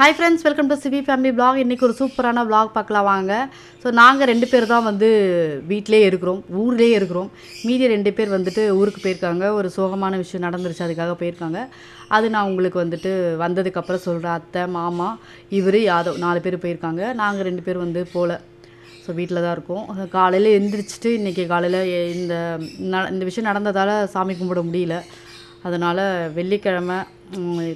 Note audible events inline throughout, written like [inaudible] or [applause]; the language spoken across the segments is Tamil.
Hi friends welcome to Sibi family blog இன்றைக்கி ஒரு சூப்பரான பிளாக் பார்க்கலாம் வாங்க. ஸோ நாங்கள் ரெண்டு பேர் தான் வந்து வீட்டிலே இருக்கிறோம் ஊர்லேயே இருக்கிறோம். மீதி ரெண்டு பேர் வந்துட்டு ஊருக்கு போயிருக்காங்க. ஒரு சோகமான விஷயம் நடந்துருச்சு அதுக்காக போயிருக்காங்க. அது நான் உங்களுக்கு வந்துட்டு வந்ததுக்கப்புறம் சொல்கிறேன் அத்தை மாமா இவர் யாதவ் நாலு பேர் போயிருக்காங்க. நாங்கள் ரெண்டு பேர் வந்து போகல ஸோ வீட்டில் தான் இருக்கோம். காலையில் எந்திரிச்சிட்டு இன்றைக்கி காலையில் இந்த ந- இந்த விஷயம் நடந்ததால் சாமி கும்பிட முடியல. அதனால் வெள்ளிக்கிழமை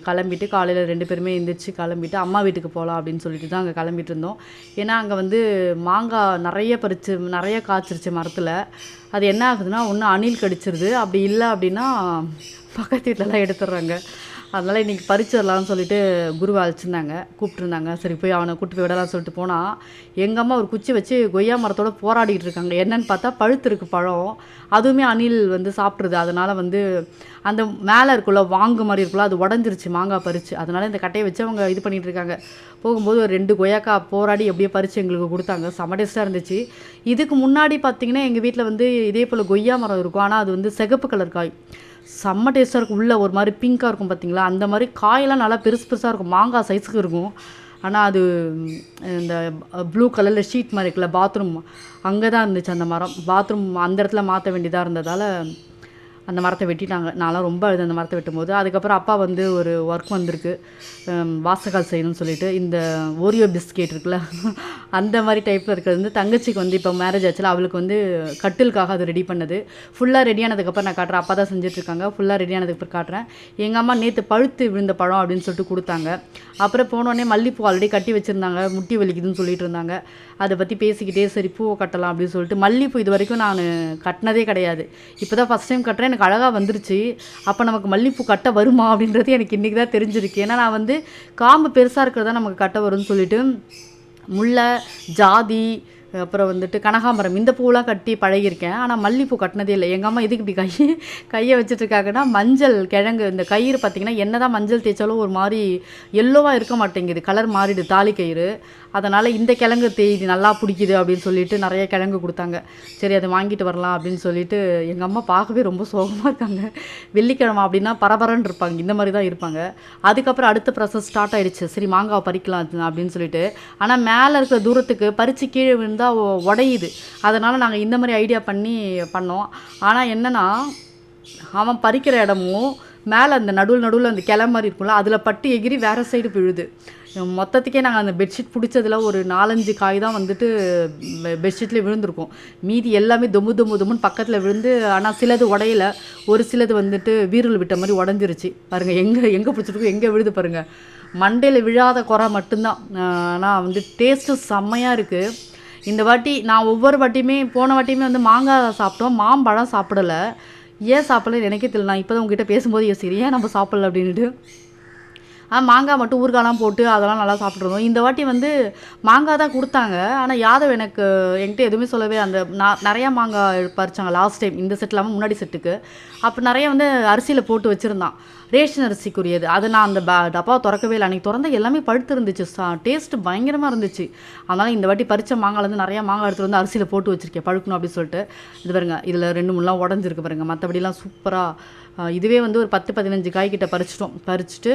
கிளம்பிட்டு காலையில் ரெண்டு பேருமே எழுந்திரிச்சு கிளம்பிட்டு அம்மா வீட்டுக்கு போகலாம் அப்படின்னு சொல்லிட்டு தான் அங்கே கிளம்பிட்டு இருந்தோம். ஏன்னா அங்கே வந்து மாங்காய் நிறைய பறிச்சு நிறைய காய்ச்சிருச்சு மரத்தில். அது என்ன ஆகுதுன்னா ஒன்று அணில் கடிச்சிருது. அப்படி இல்லை அப்படின்னா பக்கத்து வீட்டிலலாம் எடுத்துடுறாங்க. அதனால் இன்றைக்கி பறிச்சிடலாம்னு சொல்லிட்டு குருவை அழைச்சிருந்தாங்க. கூப்பிட்டுருந்தாங்க. சரி போய் அவனை கூட்டு போய் விடலாம்னு சொல்லிட்டு போனால் எங்கள் அம்மா ஒரு குச்சி வச்சு கொய்யா மரத்தோட போராடிட்டு இருக்காங்க. என்னன்னு பார்த்தா பழுத்திருக்கு பழம். அதுவுமே அணில் வந்து சாப்பிட்ருது அதனால் வந்து அந்த மேலே இருக்குள்ள வாங்கு மாதிரி இருக்குல்ல அது உடஞ்சிருச்சு மாங்காய் பறிச்சு. அதனால் இந்த கட்டையை வச்சு அவங்க இது பண்ணிகிட்டு இருக்காங்க. போகும்போது ஒரு ரெண்டு கொய்யாக்காய் போராடி எப்படியோ பறித்து எங்களுக்கு கொடுத்தாங்க. செம டேஸ்ட்டாக இருந்துச்சு. இதுக்கு முன்னாடி பார்த்திங்கன்னா எங்கள் வீட்டில் வந்து இதே போல் கொய்யா மரம் இருக்கும். ஆனால் அது வந்து சிகப்பு கலர் காய். செம்ம டேஸ்ட்டாக இருக்கும். உள்ளே ஒரு மாதிரி பிங்காக இருக்கும் பார்த்தீங்களா அந்த மாதிரி காயெல்லாம் நல்லா பெருசு பெருசாக இருக்கும். மாங்காய் சைஸுக்கு இருக்கும். ஆனால் அது இந்த ப்ளூ கலரில் ஷீட் மாதிரி இருக்குல்ல பாத்ரூம் அங்கே தான் இருந்துச்சு அந்த மரம். பாத்ரூம் அந்த இடத்துல மாற்ற வேண்டியதாக இருந்ததால் அந்த மரத்தை வெட்டிட்டாங்க. நான்லாம் ரொம்ப அழுது அந்த மரத்தை வெட்டும்போது. அதுக்கப்புறம் அப்பா வந்து ஒரு ஒர்க் வந்திருக்கு. வாசகால் செய்யணும்னு சொல்லிட்டு இந்த ஓரியோ பிஸ்கெட் இருக்குல்ல [laughs] அந்த மாதிரி டைப்பில் இருக்கிறது வந்து தங்கச்சிக்கு வந்து இப்போ மேரேஜ் ஆச்சுல அவளுக்கு வந்து கட்டிலுக்காக அது ரெடி பண்ணது. ஃபுல்லாக ரெடியானதுக்கப்புறம் நான் காட்டுறேன். அப்பா தான் செஞ்சுட்ருக்காங்க ஃபுல்லாக ரெடியானதுக்கப்புறம் காட்டுறேன். எங்கள் அம்மா நேற்று பழுத்து விழுந்த பழம் அப்படின்னு சொல்லிட்டு கொடுத்தாங்க. அப்புறம் போனோடனே மல்லிப்பூ ஆல்ரெடி கட்டி வச்சுருந்தாங்க. முட்டி வலிக்குதுன்னு சொல்லிட்டு இருந்தாங்க. அதை பற்றி பேசிக்கிட்டே சரி பூவை கட்டலாம் அப்படின்னு சொல்லிட்டு மல்லிப்பூ இது வரைக்கும் நான் கட்டினதே கிடையாது. இப்போ தான் ஃபஸ்ட் டைம் கட்டுறேன். எனக்கு அழகாக வந்துருச்சு. அப்போ நமக்கு மல்லிப்பூ கட்ட வருமா அப்படின்றது எனக்கு இன்றைக்கி தான் தெரிஞ்சிருக்கு. ஏன்னா நான் வந்து காம்பு பெருசாக இருக்கிறதா நமக்கு கட்ட வரும்னு சொல்லிட்டு முல்லை ஜாதி அப்புறம் வந்துட்டு கனகாம்பரம் இந்த பூவெலாம் கட்டி பழகியிருக்கேன். ஆனால் மல்லிப்பூ கட்டினதே இல்லை. எங்கள் அம்மா இதுக்கு இப்படி கை கையை வச்சுட்ருக்காங்கன்னா மஞ்சள் கிழங்கு இந்த கயிறு பார்த்திங்கன்னா என்ன தான் மஞ்சள் தேய்ச்சாலும் ஒரு மாதிரி எல்லோவாக இருக்க மாட்டேங்குது. கலர் மாறிடுது. தாலி கயிறு அதனால் இந்த கிழங்கு தேய்தி நல்லா பிடிக்குது அப்படின்னு சொல்லிட்டு நிறைய கிழங்கு கொடுத்தாங்க. சரி அதை வாங்கிட்டு வரலாம் அப்படின்னு சொல்லிட்டு எங்கள் அம்மா பார்க்கவே ரொம்ப சோகமாக இருக்காங்க. வெள்ளிக்கிழமை அப்படின்னா பரபரன்னு இருப்பாங்க. இந்த மாதிரி தான் இருப்பாங்க. அதுக்கப்புறம் அடுத்த ப்ராசஸ் ஸ்டார்ட் ஆகிடுச்சு சரி மாங்காவை பறிக்கலாம் அப்படின்னு சொல்லிட்டு. ஆனால் மேலே இருக்கிற தூரத்துக்கு பறித்து கீழே விழுந்தால் உடையுது. அதனால் நாங்கள் இந்த மாதிரி ஐடியா பண்ணி பண்ணோம். ஆனால் என்னென்னா அவன் பறிக்கிற இடமும் மேலே அந்த நடுவில் நடுவில் அந்த கிளை மாதிரி இருக்கும்ல அதில் பட்டு எகிரி வேறு சைடு விழுது. மொத்தத்துக்கே நாங்கள் அந்த பெட்ஷீட் பிடிச்சதில் ஒரு நாலஞ்சு காய் தான் வந்துட்டு பெட்ஷீட்லேயே விழுந்திருக்கும். மீதி எல்லாமே தொம்பு தொம்பு தொம்புன்னு பக்கத்தில் விழுந்து ஆனால் சிலது உடையல. ஒரு சிலது வந்துட்டு வீரல் விட்ட மாதிரி உடஞ்சிருச்சு. பாருங்கள் எங்கே எங்கே பிடிச்சிருக்கோ எங்கே விழுது பாருங்கள் மண்டையில் விழாத குறை மட்டும்தான். ஆனால் வந்து டேஸ்ட்டு செம்மையாக இருக்குது இந்த வாட்டி நான் ஒவ்வொரு வாட்டியுமே போன வாட்டியுமே வந்து மாங்காய் சாப்பிட்டோம். மாம்பழம் சாப்பிடல. ஏன் சாப்பிடல எனக்கே தெரியல. நான் இப்போ தான் உங்ககிட்ட பேசும்போது யோசிக்கிறேன் ஏன் நம்ம சாப்பிடல அப்படின்ட்டு ஆ மாங்காய் மட்டும் ஊறுகாலாம் போட்டு அதெல்லாம் நல்லா சாப்பிட்ருந்தோம் இந்த வாட்டி வந்து மாங்காய் தான் கொடுத்தாங்க. ஆனால் யாதவ் எனக்கு என்கிட்ட எதுவுமே சொல்லவே அந்த நான் நிறையா மாங்காய் பறித்தாங்க லாஸ்ட் டைம் இந்த செட் இல்லாமல் முன்னாடி செட்டுக்கு அப்போ நிறைய வந்து அரிசியில் போட்டு வச்சுருந்தான். ரேஷன் அரிசிக்குரியது அதை நான் அந்த பா டப்பாவை திறக்கவே இல்லை. அன்றைக்கி திறந்த எல்லாமே பழுத்து இருந்துச்சு சா டேஸ்ட்டு பயங்கரமாக இருந்துச்சு. அதனால் இந்த வாட்டி பறித்த மாங்காய்லேருந்து நிறையா மாங்காய் எடுத்துகிட்டு வந்து அரிசியில் போட்டு வச்சுருக்கேன். பழுக்கணும் அப்படின்னு சொல்லிட்டு. இது பாருங்க இதில் ரெண்டு மூணுலாம் உடஞ்சிருக்கு பாருங்க. மற்றபடிலாம் சூப்பராக இதுவே வந்து ஒரு பத்து பதினஞ்சு காய் கிட்ட பறிச்சிட்டோம். பறிச்சுட்டு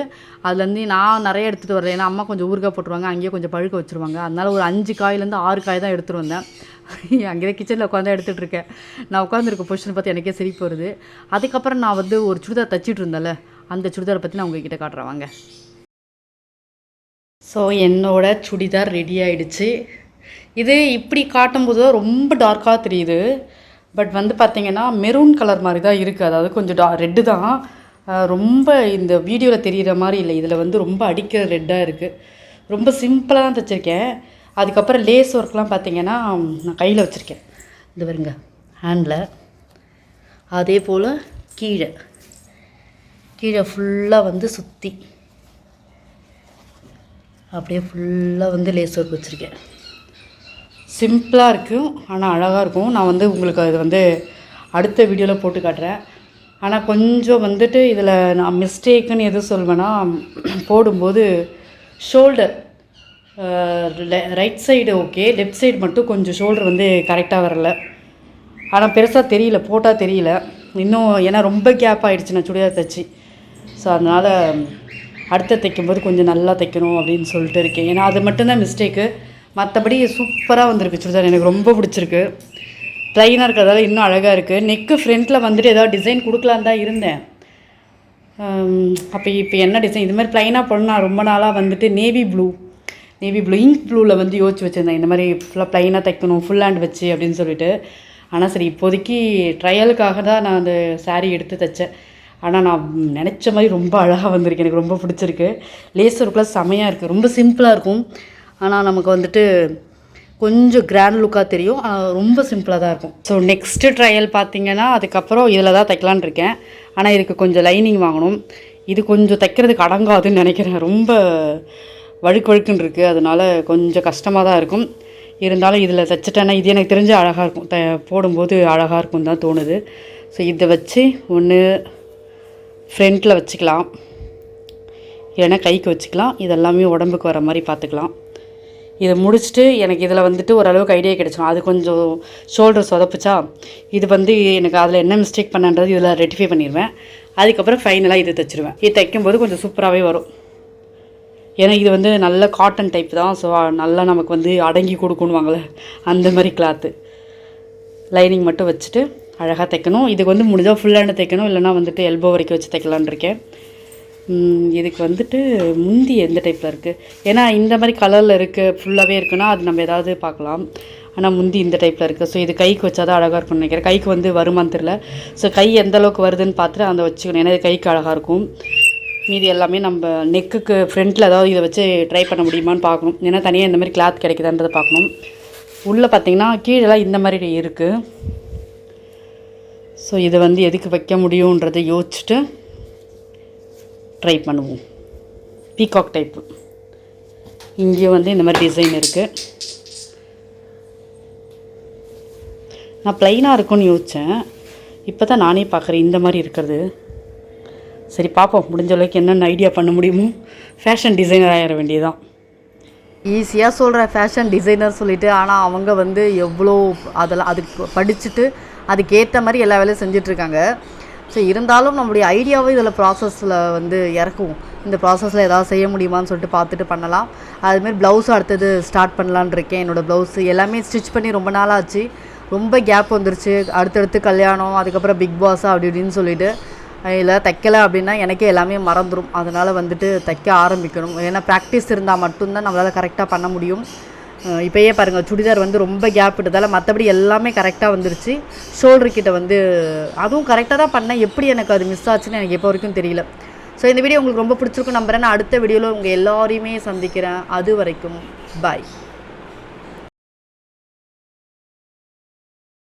அதுலேருந்து நான் நிறைய எடுத்துகிட்டு வரேன் ஏன்னா அம்மா கொஞ்சம் ஊறுகாய் போட்டுருவாங்க. அங்கேயே கொஞ்சம் பழுக்க வச்சுருவாங்க. அதனால் ஒரு அஞ்சு காயிலேருந்து ஆறு காய் தான் எடுத்துகிட்டு வந்தேன். [laughs] அங்கேயே கிச்சனில் உட்காந்து எடுத்துகிட்டு இருக்கேன். நான் உட்காந்துருக்க பொசிஷன் பார்த்து எனக்கே சிரிப்பு வருது. அதுக்கப்புறம் நான் வந்து ஒரு சுடிதார் தச்சிட்டு இருந்தேன்ல. அந்த சுடிதாரை பற்றி நான் உங்ககிட்ட காட்டுறேன் வாங்க. ஸோ என்னோட சுடிதார் ரெடி ஆயிடுச்சு. இது இப்படி காட்டும்போது தான் ரொம்ப டார்க்காக தெரியுது. பட் வந்து பார்த்தீங்கன்னா மெரூன் கலர் மாதிரி தான் இருக்குது அதாவது கொஞ்சம் டா ரெட்டு தான். ரொம்ப இந்த வீடியோவில் தெரிகிற மாதிரி இல்லை. இதில் வந்து ரொம்ப அடிக்கிற ரெட்டாக இருக்குது ரொம்ப சிம்பிளாக தான் தைச்சிருக்கேன். அதுக்கப்புறம் லேஸ் ஒர்க்லாம் பார்த்தீங்கன்னா நான் கையில் வச்சுருக்கேன். இது வருங்க ஹேண்டில் அதே போல் கீழே. கீழே ஃபுல்லாக வந்து சுற்றி அப்படியே ஃபுல்லாக வந்து லேஸ் ஒர்க் வச்சுருக்கேன். சிம்பிளாக இருக்கும் ஆனால் அழகாக இருக்கும். நான் வந்து உங்களுக்கு அது வந்து அடுத்த வீடியோவில் போட்டு காட்டுறேன். ஆனால் கொஞ்சம் வந்துட்டு இதில் நான் மிஸ்டேக்குன்னு எது சொல்வேன்னா போடும்போது shoulder right side okay left side மட்டும் கொஞ்சம் ஷோல்டர் வந்து கரெக்டாக வரல. ஆனால் பெருசாக தெரியல போட்டால் தெரியல. இன்னும் ஏன்னா ரொம்ப கேப் ஆகிடுச்சு நான் சுடிதார் தச்சு. ஸோ அதனால் அடுத்த தைக்கும்போது கொஞ்சம் நல்லா தைக்கணும் அப்படின்னு சொல்லிட்டு இருக்கேன். ஏன்னா அது மட்டும்தான் மிஸ்டேக்கு மற்றபடி சூப்பராக வந்திருக்கு சுடிதார். எனக்கு ரொம்ப பிடிச்சிருக்கு. ப்ளைனாக இருக்கிறதால இன்னும் அழகாக இருக்குது நெக்கு ஃப்ரண்ட்டில் வந்துட்டு ஏதாவது டிசைன் கொடுக்கலான்னு தான் இருந்தேன். அப்போ இப்போ என்ன டிசைன் இது மாதிரி ப்ளைனாக போடணும் ரொம்ப நாளாக வந்துட்டு navy blue navy blue ink ப்ளூவில் வந்து யோசிச்சு வச்சுருந்தேன். இந்த மாதிரி ஃபுல்லாக ப்ளைனாக தைக்கணும் ஃபுல் ஹேண்ட் வச்சு அப்படின்னு சொல்லிட்டு. ஆனால் சரி இப்போதைக்கு ட்ரையலுக்காக தான் நான் அந்த சாரீ எடுத்து தைச்சேன். ஆனால் நான் நினச்ச மாதிரி ரொம்ப அழகாக வந்திருக்கு. எனக்கு ரொம்ப பிடிச்சிருக்கு. லேசர் ஒர்க்கில் செமையாக இருக்குது ரொம்ப சிம்பிளாக இருக்கும். ஆனால் நமக்கு வந்துட்டு கொஞ்சம் கிராண்ட் லுக்காக தெரியும். ரொம்ப சிம்பிளாக தான் இருக்கும். ஸோ நெக்ஸ்ட்டு ட்ரையல் பார்த்தீங்கன்னா அதுக்கப்புறம் இதில் தான் தைக்கலான் இருக்கேன். ஆனால் இதுக்கு கொஞ்சம் லைனிங் வாங்கணும். இது கொஞ்சம் தைக்கிறதுக்கு அடங்காதுன்னு நினைக்கிறேன். ரொம்ப வழுக்கு வழுக்குன்னு இருக்குது அதனால கொஞ்சம் கஷ்டமாக தான் இருக்கும். இருந்தாலும் இதில் தைச்சிட்டேன்னா இது எனக்கு தெரிஞ்சு அழகாக இருக்கும். த போடும்போது அழகாக இருக்கும் தான் தோணுது. ஸோ இதை வச்சு ஒன்று ஃப்ரண்ட்டில் வச்சுக்கலாம். இல்லைன்னா கைக்கு வச்சுக்கலாம். இதெல்லாமே உடம்புக்கு வர மாதிரி பார்த்துக்கலாம். இதை முடிச்சுட்டு எனக்கு இதில் வந்துட்டு ஓரளவுக்கு ஐடியா கிடைச்சிடும் அது கொஞ்சம் ஷோல்டர் சொதப்புச்சா? இது வந்து எனக்கு அதில் என்ன மிஸ்டேக் பண்ணன்றது இதில் ரெட்டிஃபை பண்ணிடுவேன். அதுக்கப்புறம் ஃபைனலாக இது தைச்சிருவேன். இது தைக்கும்போது கொஞ்சம் சூப்பராகவே வரும். ஏன்னா இது வந்து நல்ல காட்டன் டைப் தான். ஸோ நல்லா நமக்கு வந்து அடங்கி கொடுக்கணுவாங்களே அந்த மாதிரி கிளாத்து லைனிங் மட்டும் வச்சுட்டு அழகாக தைக்கணும். இதுக்கு வந்து முடிஞ்சால் ஃபுல் ஹேண்டு தைக்கணும். இல்லைனா வந்துட்டு எல்போ வரைக்கும் வச்சு தைக்கலான் இருக்கேன். இதுக்கு வந்துட்டு முந்தி எந்த டைப்பில் இருக்குது ஏன்னா இந்த மாதிரி கலரில் இருக்குது ஃபுல்லாகவே இருக்குன்னா அது நம்ம ஏதாவது பார்க்கலாம். ஆனால் முந்தி இந்த டைப்பில் இருக்குது ஸோ இது கைக்கு வச்சா தான் அழகாக இருக்கும்னு நினைக்கிறேன். கைக்கு வந்து வருமான்னு தெரில ஸோ கை எந்த அளவுக்கு வருதுன்னு பார்த்துட்டு அதை வச்சுக்கணும். ஏன்னா இது கைக்கு அழகாக இருக்கும். மீதி எல்லாமே நம்ம நெக்குக்கு ஃப்ரண்ட்டில் ஏதாவது இதை வச்சு ட்ரை பண்ண முடியுமான்னு பார்க்கணும். ஏன்னா தனியாக இந்த மாதிரி கிளாத் கிடைக்குதான்றதை பார்க்கணும். உள்ளே பார்த்தீங்கன்னா கீழெல்லாம் இந்த மாதிரி இருக்குது ஸோ இதை வந்து எதுக்கு வைக்க முடியுன்றதை யோசிச்சுட்டு ட்ரை பண்ணுவோம். பீகாக் டைப்பு இங்கேயும் வந்து இந்த மாதிரி டிசைன் இருக்குது நான் ப்ளைனாக இருக்கும்னு யோசித்தேன் இப்போ தான் நானே பார்க்குறேன் இந்த மாதிரி இருக்கிறது. சரி பார்ப்போம். முடிஞ்ச அளவுக்கு என்னென்ன ஐடியா பண்ண முடியுமோ. ஃபேஷன் டிசைனர் ஆகிட வேண்டியதுதான். ஈஸியாக சொல்கிற ஃபேஷன் டிசைனர் சொல்லிவிட்டு ஆனால் அவங்க வந்து எவ்வளோ அதெல்லாம் அதுக்கு படிச்சுட்டு அதுக்கேற்ற மாதிரி எல்லா வேலையும் செஞ்சிட்ருக்காங்க. ஸோ இருந்தாலும் நம்மளுடைய ஐடியாவும் இதில் ப்ராசஸில் வந்து இறக்குவோம். இந்த ப்ராசஸில் ஏதாவது செய்ய முடியுமான்னு சொல்லிட்டு பார்த்துட்டு பண்ணலாம். அதுமாரி ப்ளவுஸும் அடுத்தது ஸ்டார்ட் பண்ணலான்னு இருக்கேன். என்னோடய ப்ளவுஸு எல்லாமே ஸ்டிச் பண்ணி ரொம்ப நாளாச்சு. ரொம்ப கேப் வந்துருச்சு. அடுத்தடுத்து கல்யாணம் அதுக்கப்புறம் பிக் பாஸ் அப்படி இப்படின்னு சொல்லிட்டு இல்லை தைக்கலை அப்படின்னா எனக்கே எல்லாமே மறந்துடும் அதனால் வந்துட்டு தைக்க ஆரம்பிக்கணும். ஏன்னா ப்ராக்டிஸ் இருந்தால் மட்டும்தான் நம்மளால் கரெக்டாக பண்ண முடியும். இப்போயே பாருங்கள் சுடிதார் வந்து ரொம்ப கேப் விட்டதால் மற்றபடி எல்லாமே கரெக்டாக வந்துருச்சு. ஷோல்டர் கிட்ட வந்து அதுவும் கரெக்டாக தான் பண்ணேன். எப்படி எனக்கு அது மிஸ் ஆச்சுன்னு எனக்கு இப்போ வரைக்கும் தெரியல. ஸோ இந்த வீடியோ உங்களுக்கு ரொம்ப பிடிச்சிருக்கும் நம்புகிறேன் நான் அடுத்த வீடியோவில் உங்கள் எல்லோரையுமே சந்திக்கிறேன். அது வரைக்கும் பாய்